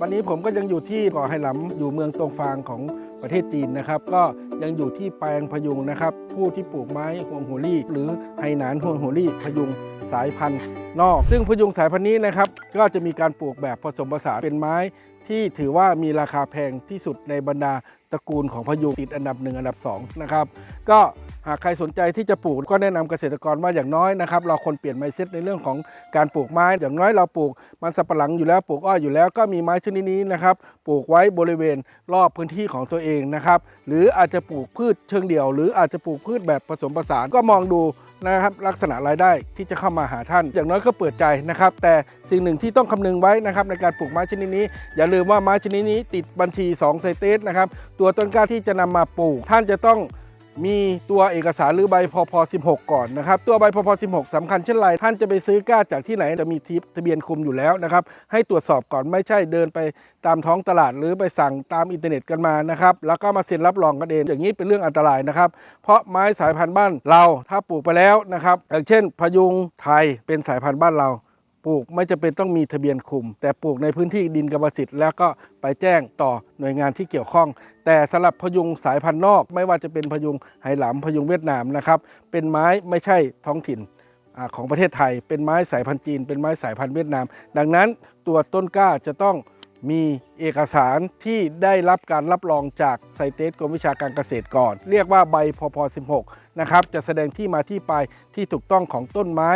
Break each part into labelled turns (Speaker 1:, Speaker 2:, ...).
Speaker 1: วันนี้ผมก็ยังอยู่ที่เกาะไหหลำอยู่เมืองตงฟางของประเทศจีนนะครับ ก็ยังอยู่ที่แปลงพยุงนะครับ ผู้ที่ปลูกไม้ห่วงหัวลี่ หรือไหหนานห่วงหัวลี่พยุงสายพันธุ์นอก ซึ่งพยุงสายพันธุ์นี้นะครับ ก็จะมีการปลูกแบบผสมผสานเป็นไม้ที่ถือว่ามีราคาแพงที่สุดในบรรดาตระกูลของพยุงติดอันดับหนึ่งอันดับสองนะครับก็ หากใครสนใจที่จะปลูกก็แนะนำเกษตรกรว่าอย่างน้อยนะครับเราควรเปลี่ยนไมเซ็ตในเรื่องของการปลูกไม้ อย่างน้อยเราปลูกมันสับปะหลังอยู่แล้วปลูกอ้อยอยู่แล้วก็มีไม้ชนิดนี้นะครับปลูกไว้บริเวณรอบพื้นที่ของตัวเองนะครับหรืออาจจะปลูกพืชเชิงเดี่ยว หรืออาจจะปลูกพืชแบบผสมผสานก็มองดูนะครับลักษณะรายได้ที่จะเข้ามาหาท่าน อย่างน้อยก็เปิดใจนะครับ แต่สิ่งหนึ่งที่ต้องคำนึงไว้นะครับในการปลูกไม้ชนิดนี้ อย่าลืมว่าไม้ชนิดนี้ติดบัญชี2ไซเตสนะครับตัวต้นกล้าที่จะนำมาปลูกท่านจะต้อง มีตัวเอกสารหรือใบพพ16 ก่อนนะครับ ตัวใบพพ16สำคัญเช่นไรท่านจะไปซื้อกล้าจากที่ไหนจะมีทิปทะเบียนคุมอยู่แล้วนะครับ ให้ตรวจสอบก่อนไม่ใช่เดินไปตามท้องตลาดหรือไปสั่งตามอินเทอร์เน็ตกันมานะครับแล้วก็มาเซ็นรับรองกันเองอย่างนี้เป็นเรื่องอันตรายนะครับ เพราะไม้สายพันธุ์บ้านเราถ้าปลูกไปแล้วนะครับอย่างเช่นพยุงไทยเป็นสายพันธุ์บ้านเรา ปลูกไม่จะเป็นต้องมีทะเบียนคุม แต่ปลูกในพื้นที่ดินกรรมสิทธิ์แล้วก็ไปแจ้งต่อหน่วยงานที่เกี่ยวข้อง แต่สำหรับพยุงสายพันธุ์นอก ไม่ว่าจะเป็นพยุงไหหลำพยุงเวียดนามนะครับเป็นไม้ไม่ใช่ท้องถิ่นของประเทศไทย เป็นไม้สายพันธุ์จีน เป็นไม้สายพันธุ์เวียดนาม ดังนั้นตัวต้นกล้าจะต้องมีเอกสารที่ได้รับการรับรองจากไซเตสกรมวิชาการเกษตรก่อน เรียกว่าใบพพ16นะครับจะแสดงที่มาที่ไปที่ถูกต้องของต้นไม้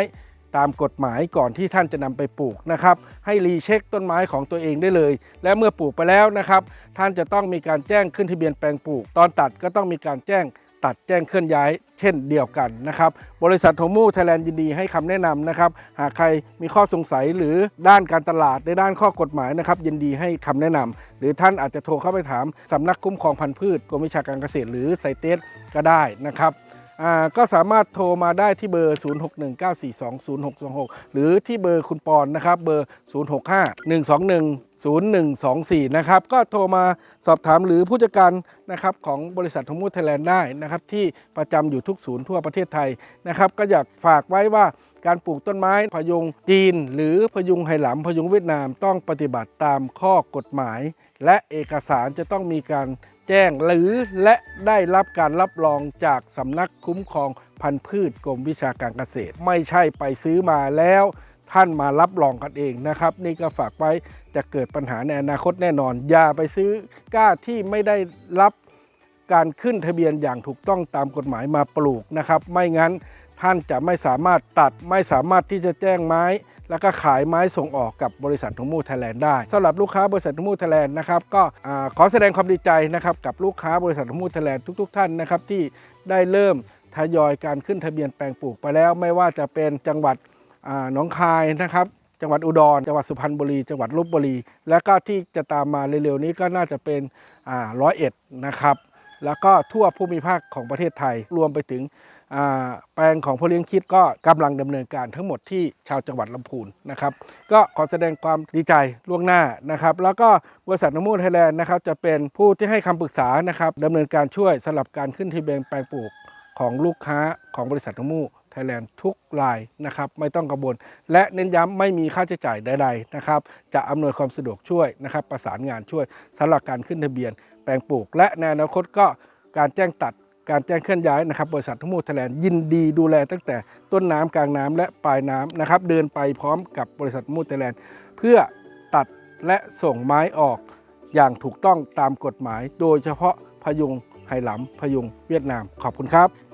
Speaker 1: ตามกฎหมายก่อนที่ท่านจะนำไปปลูกนะครับ ให้รีเช็คต้นไม้ของตัวเองได้เลย และเมื่อปลูกไปแล้วนะครับ ท่านจะต้องมีการแจ้งขึ้นทะเบียนแปลงปลูก ตอนตัดก็ต้องมีการแจ้งตัดแจ้งเคลื่อนย้ายเช่นเดียวกันนะครับ บริษัทโทมูไทยแลนด์ยินดีให้คำแนะนำนะครับ หากใครมีข้อสงสัยหรือด้านการตลาดในด้านข้อกฎหมายนะครับ ยินดีให้คำแนะนำหรือท่านอาจจะโทรเข้าไปถามสำนักคุ้มครองพันธุ์พืชกรมวิชาการเกษตรหรือไซเตสก็ได้นะครับ ก็สามารถโทรมาได้ที่เบอร์ 0619420626 หรือที่เบอร์คุณปอนนะครับเบอร์ 0651210124 นะครับ ก็โทรมาสอบถามหรือผู้จัดการนะครับของบริษัททมูไทยแลนด์ได้นะครับ ที่ประจำอยู่ทุกศูนย์ทั่วประเทศไทยนะครับ ก็อยากฝากไว้ว่าการปลูกต้นไม้พยุงจีน หรือพยุงไหหลำพยุงเวียดนามต้องปฏิบัติตามข้อกฎหมาย และเอกสารจะต้องมีการ แจ้งหรือและได้รับการรับรองจากสำนักคุ้มครองพันธุ์พืชกรมวิชาการเกษตร ไม่ใช่ไปซื้อมาแล้วท่านมารับรองกันเองนะครับ นี่ก็ฝากไว้จะเกิดปัญหาในอนาคตแน่นอน อย่าไปซื้อกล้าที่ไม่ได้รับการขึ้นทะเบียนอย่างถูกต้องตามกฎหมายมาปลูกนะครับ ไม่งั้นท่านจะไม่สามารถตัดไม่สามารถที่จะแจ้งไม้ แล้วก็ขายไม้ส่งออกกับบริษัททงมูไทยแลนด์ได้สำหรับลูกค้าบริษัททงมูไทยแลนด์นะครับก็ขอแสดงความดีใจนะครับกับลูกค้าบริษัททงมูไทยแลนด์ทุก ๆ ท่านนะครับที่ได้เริ่มทยอยการขึ้นทะเบียนแปลงปลูกไปแล้วไม่ว่าจะเป็นจังหวัดหนองคายนะครับจังหวัดอุดร จังหวัดสุพรรณบุรี จังหวัดลบบุรี และก็ที่จะตามมาเร็วๆนี้ก็น่าจะเป็นร้อยเอ็ดนะครับ แล้วก็ทั่วภูมิภาคของประเทศไทยรวมไปถึง แปลงของพ่อเลี้ยงคิดก็กำลังดำเนินการทั้งหมดที่ชาวจังหวัดลำพูนนะครับ ก็ขอแสดงความดีใจล่วงหน้านะครับ แล้วก็บริษัทนมูไทยแลนด์นะครับจะเป็นผู้ที่ให้คำปรึกษานะครับดำเนินการช่วยสำหรับการขึ้นทะเบียนแปลงปลูกของลูกค้าของบริษัทนมูไทยแลนด์ทุกรายนะครับไม่ต้องกังวลและเน้นย้ำไม่มีค่าใช้จ่ายใดๆนะครับจะอำนวยความสะดวกช่วยนะครับ ประสานงานช่วยสำหรับการขึ้นทะเบียน แปลงปลูก และในอนาคตก็การแจ้งตัด การแจ้งเคลื่อนย้ายนะครับบริษัททั้งหมดไทยแลนด์ยินดีดูแลตั้งแต่ต้นน้ำกลางน้ำและปลายน้ำนะครับเดินไปพร้อมกับบริษัทมูไทยแลนด์เพื่อตัดและส่งไม้ออกอย่างถูกต้องตามกฎหมาย โดยเฉพาะพยุงไหหลำพยุงเวียดนามขอบคุณครับ